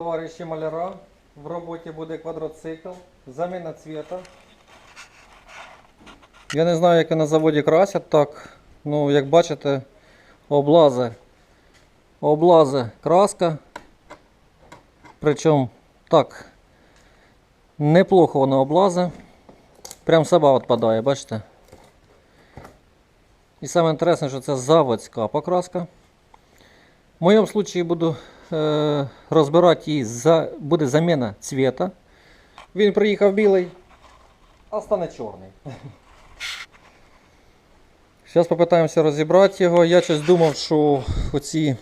Товариші маляра, в роботі буде квадроцикл, заміна цвіта. Я не знаю, як на заводі красять так. Ну, як бачите, облази. Облази краска. Причому так, неплохо вона облази. Прям сама відпадає, бачите? І саме інтересне, що це заводська покраска. В моєму случаї буду розбирати її, буде заміна цвіта. Він приїхав білий, а стане чорний. Зараз попитаємося розібрати його. Я щось думав, що оці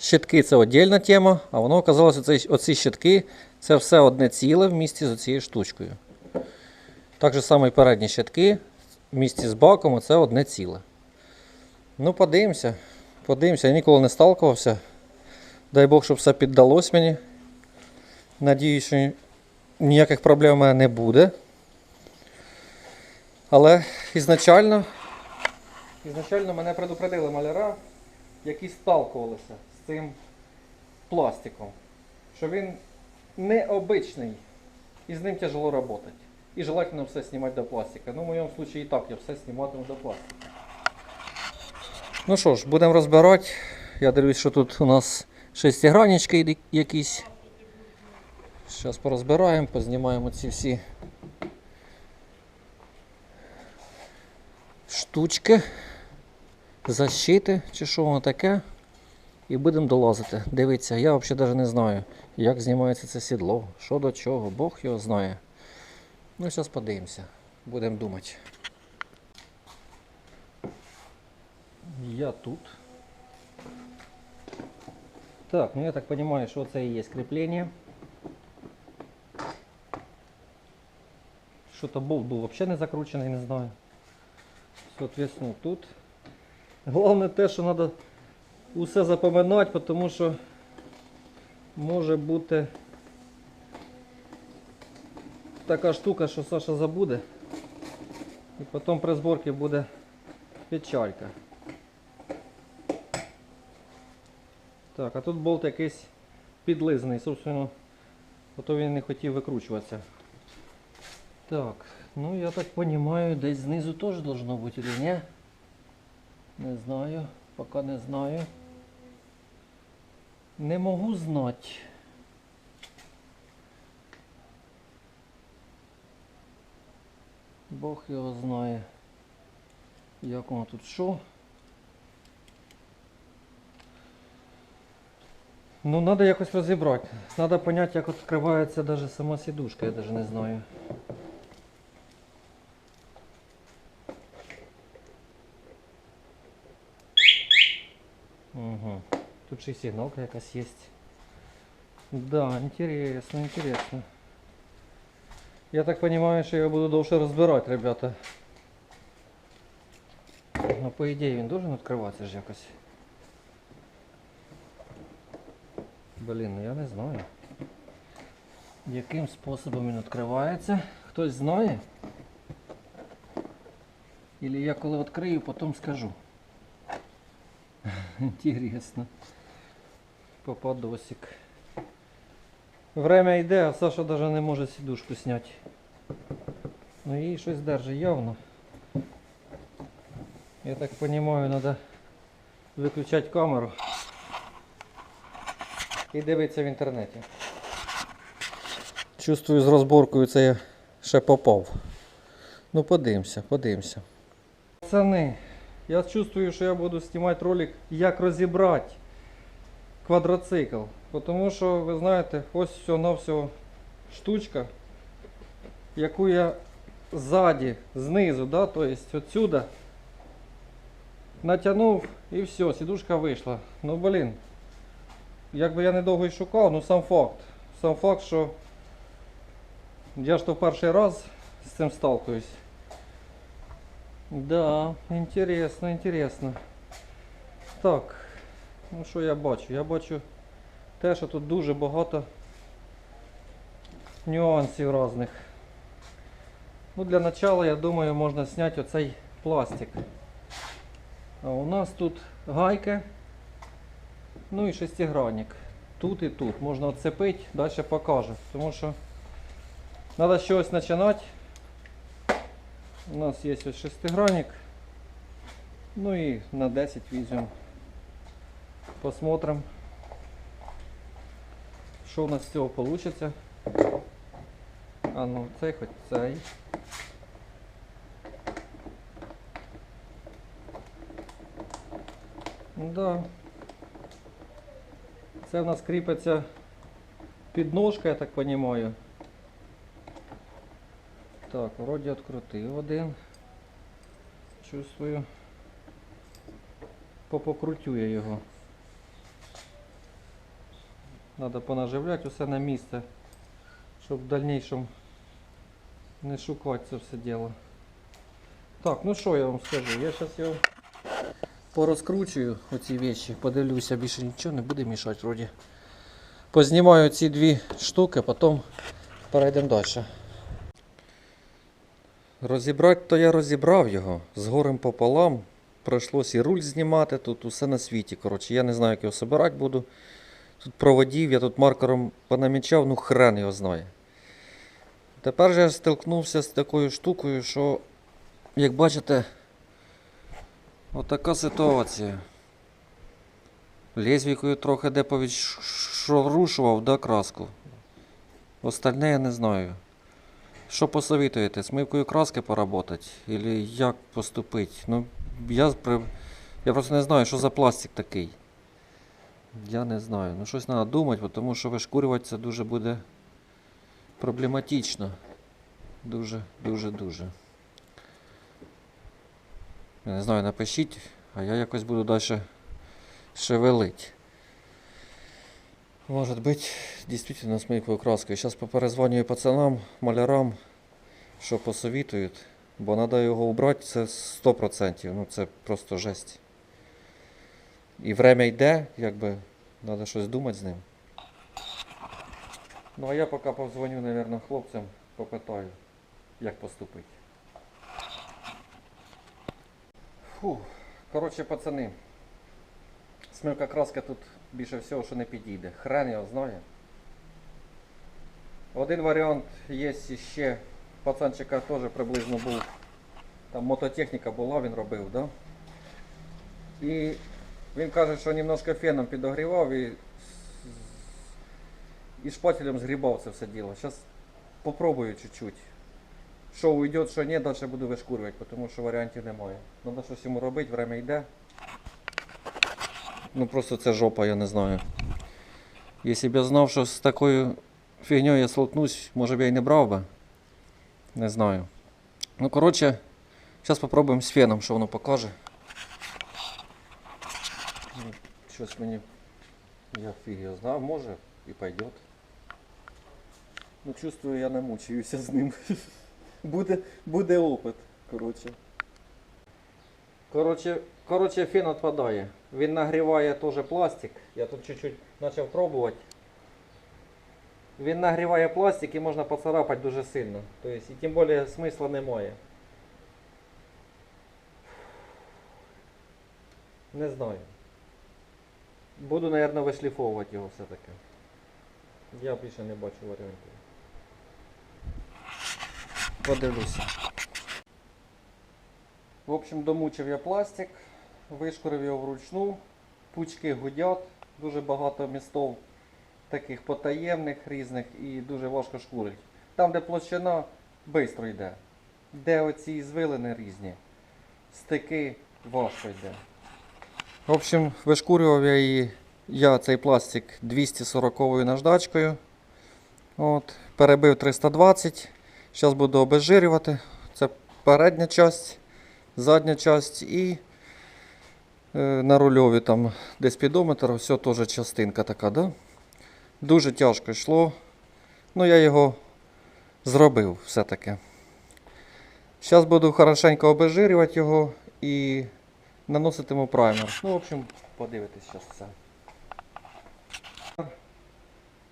щитки це віддільна тема, а воно оказалося, оці, оці щитки це все одне ціле в місті з цією штучкою. Так же само і передні щитки в місті з баком це одне ціле. Ну, подивимося. Подивимося, я ніколи не сталкувався. Дай Бог, щоб все піддалось мені. Надіюсь, що ніяких проблем у мене не буде. Але ізначально, ізначально мене предупредили маляра, які сталкувалися з цим пластиком. Що він необичний і з ним тяжело працювати. І желательно все знімати до пластика. Ну, в моєму випадку і так я все зніматиму до пластика. Ну що ж, будемо розбирати. Я дивлюсь, що тут у нас шестиграннички йде- якісь. Зараз порозбираємо, познімаємо ці всі штучки, защити чи що воно таке. І будемо долазити. Дивіться, я взагалі навіть не знаю, як знімається це сідло, що до чого, Бог його знає. Ну, зараз подивимося, будемо думати. Я тут. Так, ну я так понимаю, что это и есть крепление. Что-то болт был вообще не закрученный, не знаю. Соответственно, тут. Головне те, що треба усе запоминати, тому що може бути така штука, що Саша забуде. І потім при зборці буде печалька. Так, а тут болт якийсь підлизаний, собственно, ото він не хотів викручуватися. Так, ну я так понимаю, десь знизу теж должно бути или ні? Не знаю, поки не знаю. Не можу знати. Бог його знає. Як воно тут що? Ну, надо якось розібрати. Надо понять, як відкривається даже сама сідушка, я даже не знаю. Угу. Тут ще й сигналка якась є. Да, интересно, интересно. Я так понимаю, що я буду довше розбирати, ребята. Ну, по ідеї він должен відкриватися ж якось. Блін, ну я не знаю. Яким способом він відкривається? Хтось знає? Или я коли відкрию, потім скажу. Інтересно. Попадосик. Время йде, а Саша навіть не може сідушку зняти. Ну їй щось держить явно. Я так понимаю, треба виключати камеру і дивитися в інтернеті. Чувствую, з розборкою це я ще попав. Ну подивимося, подивимося. Пацани, я чувствую, що я буду знімати ролик, як розібрати квадроцикл. Тому що, ви знаєте, ось все на всього штучка, яку я ззаді, знизу, да, то есть отсюда натягнув і все, сідушка вийшла. Ну блін. Якби я недовго й шукав, ну сам факт. Сам факт, що я ж то в перший раз з цим сталкуюсь. Да, інтересно, інтересно. Так, ну що я бачу? Я бачу те, що тут дуже багато нюансів різних. Ну, для начала, я думаю, можна зняти оцей пластик. А у нас тут гайка, ну і шестигранник. тут і тут. Можна отцепити, далі покаже. Тому що треба чогось починати. У нас є ось шестигранник. Ну і на 10 візьмемо. Посмотрим, що у нас з цього вийде. А ну цей хоч цей. Да. Це в нас кріпиться підножка, я так розумію. Так, вроді відкрутив один. Чувствую. Попокрутю я його. Надо понаживляти усе на місце, щоб в дальнейшем не шукати це все діло. Так, ну що я вам скажу? Я зараз його порозкручую оці вещи, подивлюся, більше нічого не буде мішати вроді. Познімаю ці дві штуки, потім перейдемо далі. Розібрати то я розібрав його з горем пополам. Прийшлось і руль знімати, тут усе на світі. Коротше, я не знаю, як його собирати буду. Тут проводів, я тут маркером понамічав, ну хрен його знає. Тепер же я стикнувся з такою штукою, що, як бачите, отака ситуація. Лезвійкою трохи де повідшорушував да, краску. Остальне я не знаю. Що посоветуєте? Смивкою краски поработати? Или як поступити? Ну, я, я просто не знаю, що за пластик такий. Я не знаю. Ну щось треба думати, тому що вишкурювати це дуже буде проблематично. Дуже, дуже, дуже. Я не знаю, напишіть, а я якось буду далі шевелить. Может быть, действительно смейкою краскою. Сейчас поперезвонюю пацанам, малярам, що посовітують, бо треба його убрати, це 100%. Ну це просто жесть. І время йде, якби треба щось думати з ним. Ну а я поки позвоню, наверное, хлопцям, попитаю, як поступити. Фу. Коротше, пацани. Смивка краска тут більше всього, що не підійде. Хрен його знає. Один варіант є ще. Пацанчика теж приблизно був. Там мототехніка була, він робив, да? І він каже, що немножко феном підогрівав і, і шпателем згрібав це все діло. Зараз попробую чуть-чуть. Що уйде, що ні, далі буду вишкурювати, тому що варіантів немає. Треба щось йому робити, время йде. Ну просто це жопа, я не знаю. Якщо б я знав, що з такою фігньою я столкнусь, може б я і не брав би. Не знаю. Ну, коротше, зараз спробуємо з феном, що воно покаже. Щось мені. Я фіг його знав, може і пойдет. Ну, чувствую, я намучаюся з ним. Буде, буде опит, коротше. Коротше, коротше, фен відпадає. Він нагріває теж пластик. Я тут чуть-чуть почав пробувати. Він нагріває пластик і можна поцарапати дуже сильно. Тобто, і тим більше смисла немає. Не знаю. Буду, мабуть, вишліфовувати його все-таки. Я більше не бачу варіантів. Подивлюся. В общем, домучив я пластик, вишкурив його вручну, пучки гудять, дуже багато містов таких потаємних різних і дуже важко шкурить. Там, де площина, швидко йде. Де оці звилини різні, стики важко йде. В общем, вишкурював я її, я цей пластик 240 наждачкою. От, перебив 320. Зараз буду обезжирювати. Це передня часть задня часть і е, на рульові там де спідометр, все теж частинка така, да? Дуже тяжко йшло. Ну я його зробив все-таки. Зараз буду хорошенько обезжирювати його і наноситиму праймер. Ну, в общем, подивитись зараз все.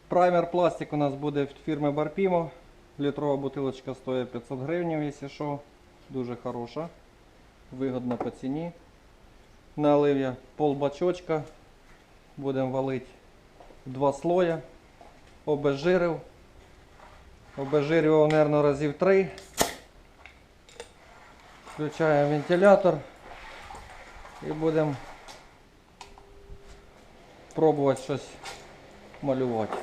Праймер пластик у нас буде від фірми Barpimo. Літрова бутилочка стоїть 500 гривень, якщо що. Дуже хороша вигодно по ціні. Налив я пол бачочка, будемо валити два слоя, обезжирив. Обезжирював, мабуть, разів три. Включаємо вентилятор і будемо пробувати щось малювати.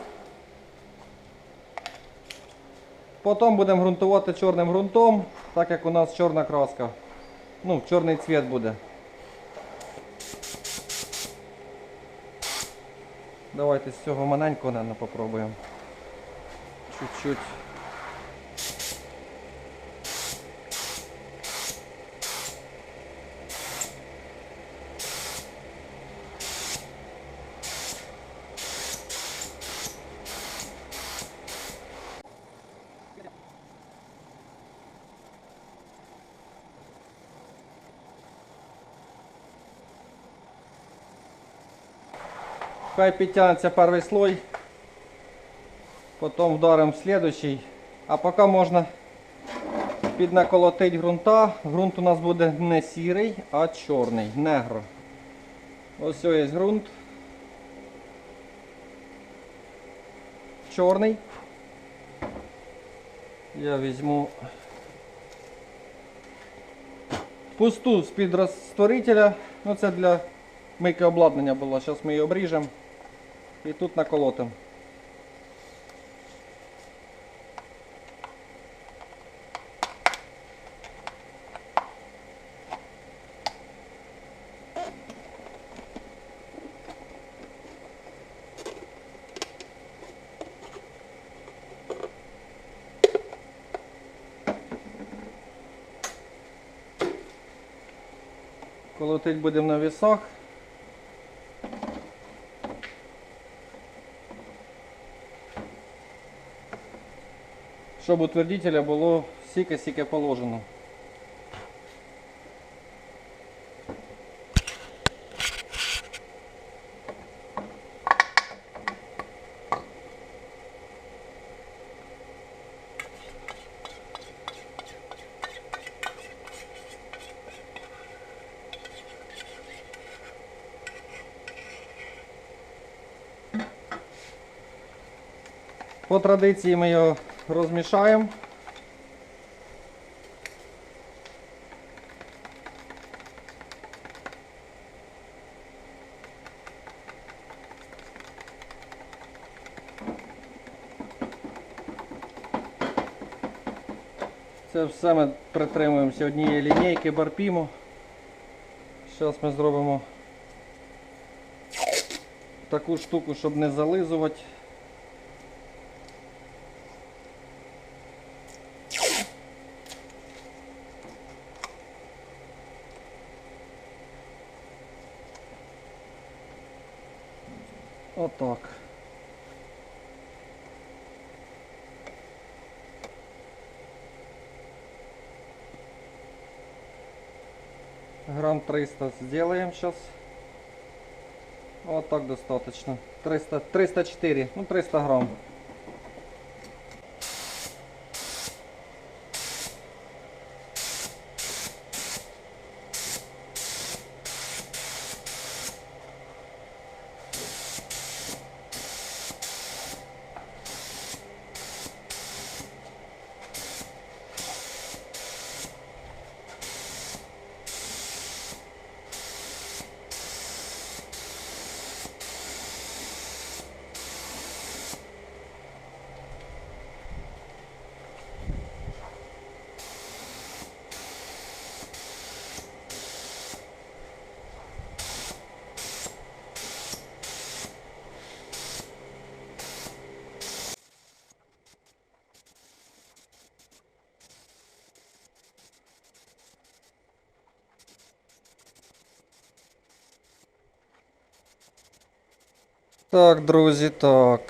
Потім будемо ґрунтувати чорним ґрунтом, так як у нас чорна краска. Ну, чорний цвіт буде. Давайте з цього маленького, наверное, попробуємо. Чуть-чуть. Хай підтягнеться перший слой. Потім вдаримо в. А поки можна піднаколотити ґрунта. Ґрунт у нас буде не сірий, а чорний, негро. Ось є ґрунт. Чорний. Я візьму пусту з-під розтворителя. Ну це для мийки обладнання було. Зараз ми її обріжемо і тут наколотимо. Колотить будемо на вісах. Щоб утвердителя було скільки положено. По традиції ми його розмішаємо. Це все ми притримуємося однієї лінійки барпімо. Зараз ми зробимо таку штуку, щоб не зализувати. Отак. Грамм 300 сделаем сейчас. Вот так достаточно. 300, 304, ну 300 грамм. Так, друзі, так.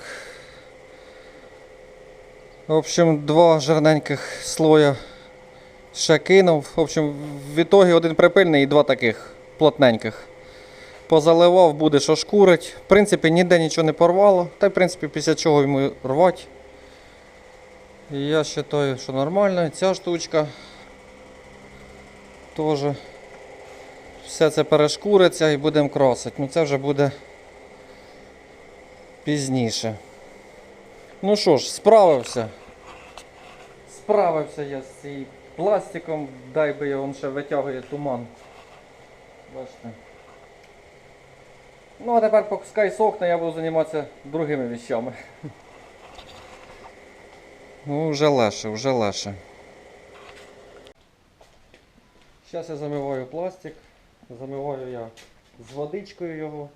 В общем, два жирненьких слоя ще кинув. В общем, в ітогі один припильний і два таких плотненьких. Позаливав, буде що шкурить. В принципі, ніде нічого не порвало. Та в принципі після чого йому рвати. Я вважаю, що нормально. Ця штучка теж все це перешкуриться і будемо красити. Ну це вже буде пізніше. Ну що ж, справився. Справився я з цим пластиком, дай би я вам ще витягує туман. Бачите. Ну а тепер пускай сохне, я буду займатися другими вещами. Ну, вже легше, вже легше. Зараз я замиваю пластик. Замиваю я з водичкою його.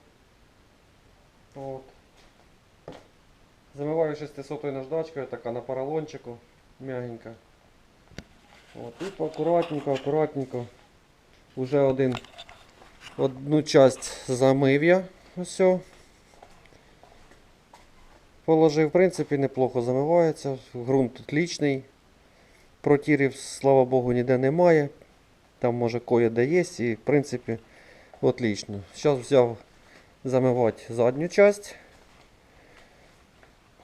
От. Замиваю 600 наждачкою, така на поролончику, м'ягенька. І поаккуратненько, акуратненько. Уже один, одну часть замив я. Ось. Положив, в принципі, неплохо замивається. Грунт отличний. Протірів, слава Богу, ніде немає. Там може кое де є і в принципі отлично. Зараз взяв замивати задню часть.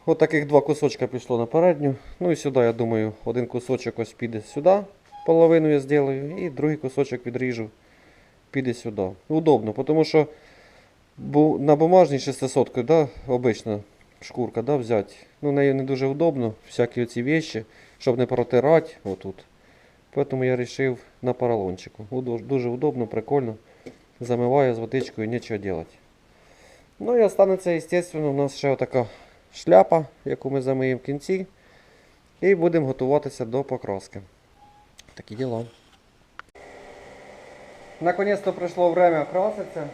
От таких два кусочка пішло на передню. Ну і сюди, я думаю, один кусочок ось піде сюди. Половину я зроблю, і другий кусочок відріжу, піде сюди. Удобно, тому що на бумажній 600 да, обична шкурка да, взяти. Ну, нею не дуже удобно, всякі оці вещи, щоб не протирати отут. Поэтому я вирішив на поролончику. Дуже удобно, прикольно. Замиваю з водичкою, нічого робити. Ну і останеться, звісно, у нас ще така шляпа, яку ми замиємо в кінці. І будемо готуватися до покраски. Такі діла. Наконець-то прийшло время краситися.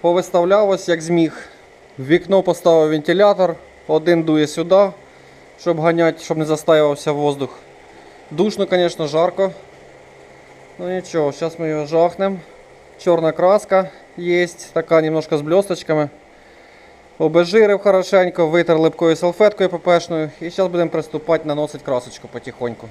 Повиставляв ось як зміг. В вікно поставив вентилятор, один дує сюди, щоб ганяти, щоб не застаювався воздух. Душно, звісно, жарко. Ну нічого, зараз ми його жахнемо. Чорна краска є, така немножко з блісточками. Обезжирив хорошенько, витер липкою салфеткою ППшною і зараз будемо приступати наносити красочку потихоньку.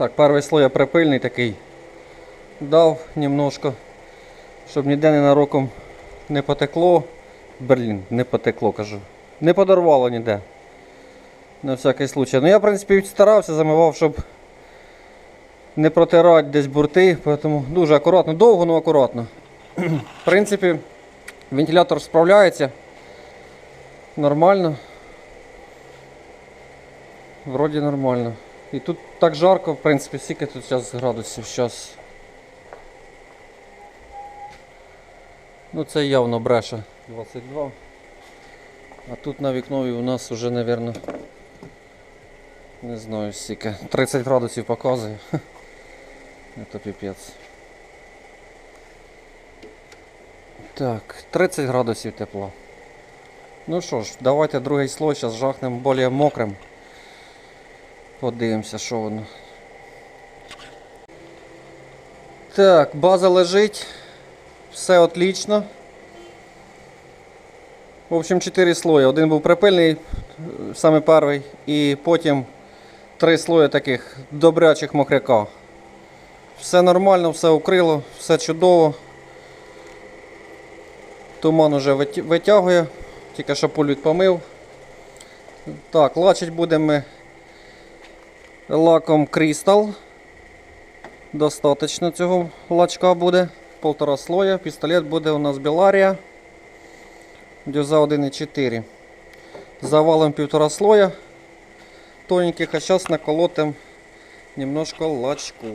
Так, перший слой я припильний такий. Дав немножко, щоб ніде ненароком не потекло. Берлін, не потекло, кажу. Не подорвало ніде. На всякий случай. Ну я, в принципі, старався, замивав, щоб не протирати десь бурти, тому дуже акуратно, довго, але акуратно. В принципі, вентилятор справляється. Нормально. Вроді нормально. І тут так жарко, в принципі, скільки тут зараз градусів зараз. Ну це явно бреше 22. А тут на вікнові у нас вже, мабуть, не знаю скільки. 30 градусів показує. Це піпець. Так, 30 градусів тепла. Ну що ж, давайте другий слой зараз жахнемо більш мокрим. Подивимося, що воно. Так, база лежить. Все отлично. В общем, 4 слої. Один був припильний, саме перший, і потім три слої таких добрячих мокряка. Все нормально, все укрило, все чудово. Туман уже витягує, тільки що пульт помив. Так, лачить будемо ми лаком Crystal. Достаточно цього лачка буде. Полтора слоя. Пістолет буде у нас Беларія. Дюза 1,4. Завалом півтора слоя. Тоненьких, а зараз наколотим немножко лачку.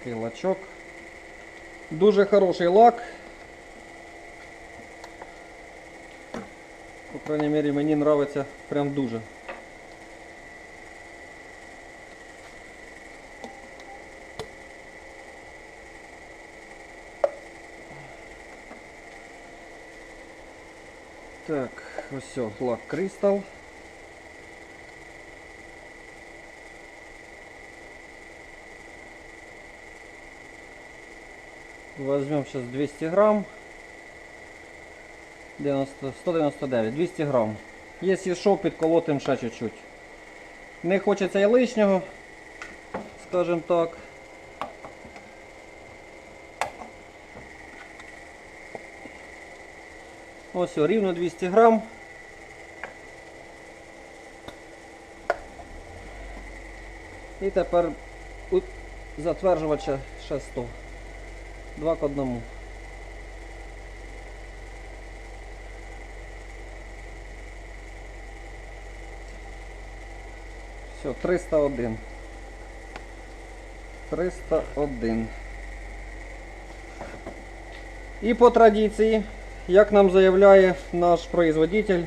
Такий лачок. Дуже хороший лак. По крайней мере, мені нравиться прям дуже. Так, ось все, лак Crystal. Возьмем сейчас 200 грамм. 90, 199, 200 грамм. Якщо що, підколотим ще чуть-чуть. Не хочеться і лишнього, скажем так. Ось рівно 200 грам. І тепер у- затверджувати ще, ще 100. Два к одному. Все, 301. 301. І по традиції, як нам заявляє наш производитель,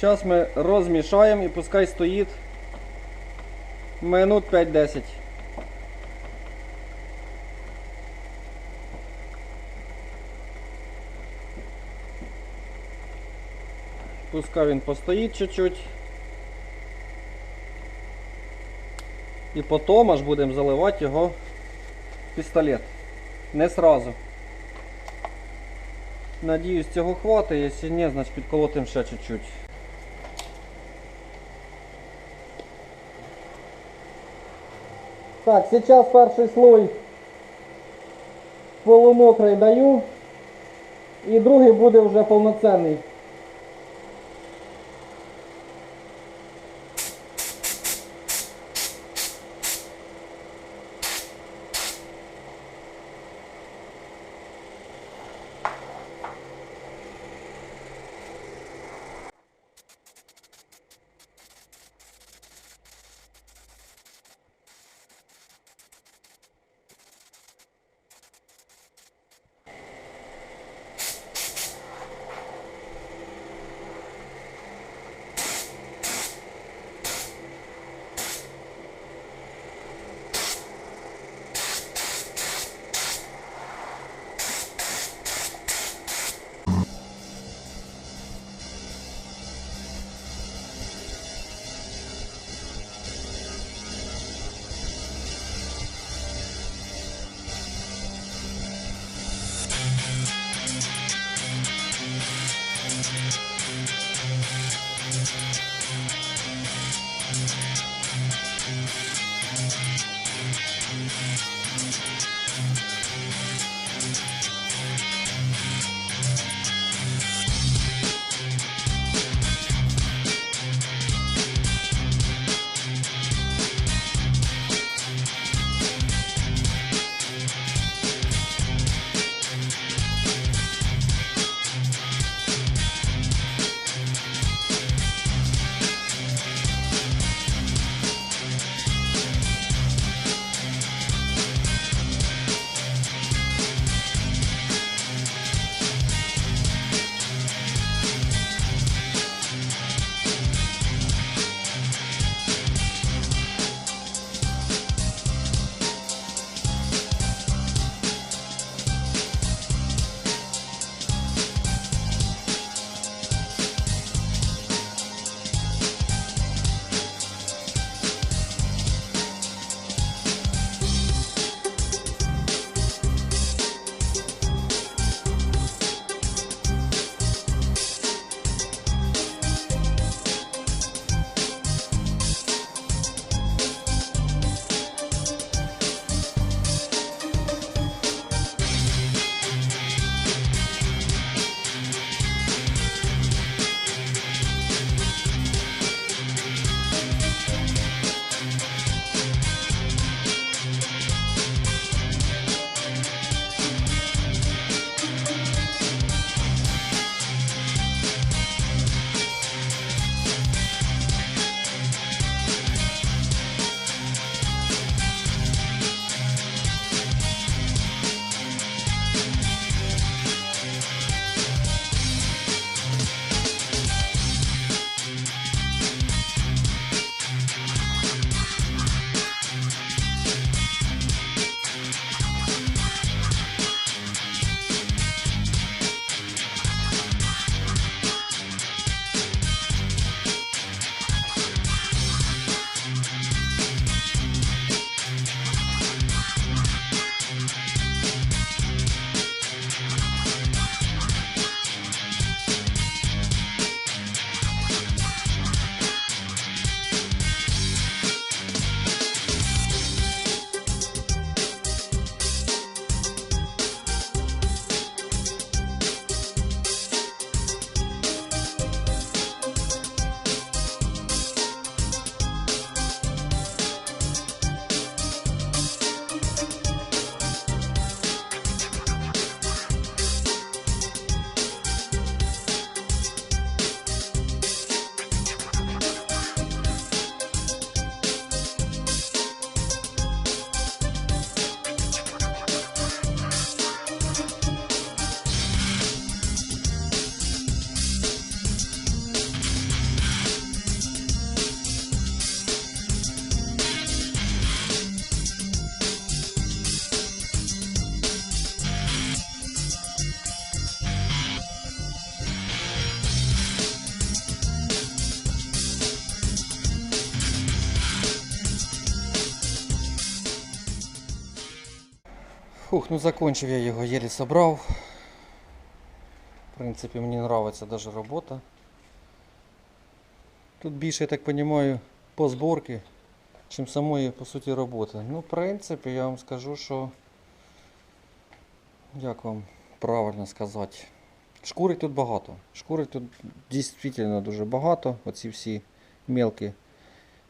зараз ми розмішаємо і пускай стоїть минут 5-10. Пускай він постоїть чуть-чуть. І потім аж будемо заливати його пістолет. Не сразу. Надіюсь, цього хватить, якщо ні, значить підколотимо ще чуть-чуть. Так, сейчас перший слой полумокрий даю. І другий буде вже повноцінний. Фух, ну закончив я його, єлі собрав. В принципі, мені подобається даже робота. Тут більше, я так розумію, по зборці, чим самої, по суті, роботи. Ну, в принципі, я вам скажу, що. Як вам правильно сказати? Шкури тут багато. Шкури тут дійсно дуже багато. Оці всі мелкі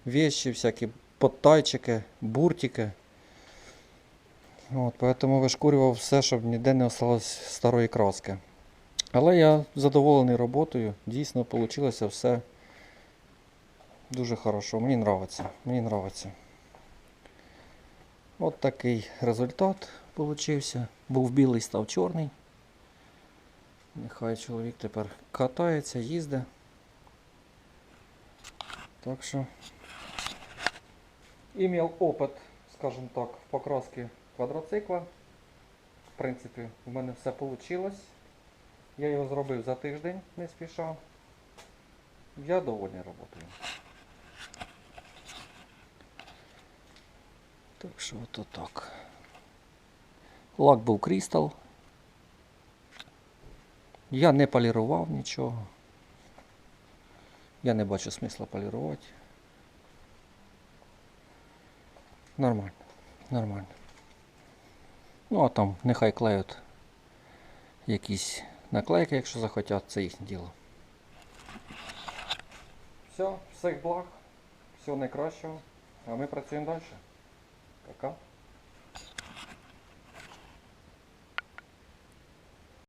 вещи, всякі подтайчики, буртики. От, поэтому вишкурював все, щоб ніде не осталось старої краски. Але я задоволений роботою. Дійсно вийшло все дуже хорошо. Мені подобається. Мені нравиться. От такий результат получився. Був білий, став чорний. Нехай чоловік тепер катається, їздить. Так що. Імів опит, скажімо так, в покрасці квадроцикла. В принципі, в мене все вийшло. Я його зробив за тиждень, не спіша. Я довольний роботою. Так що ото так. Лак був крістал. Я не полірував нічого. Я не бачу смисла полірувати. Нормально. Нормально. Ну а там нехай клеють якісь наклейки, якщо захотять, це їхнє діло. Все, всіх благ, всього найкращого. А ми працюємо далі. Пока.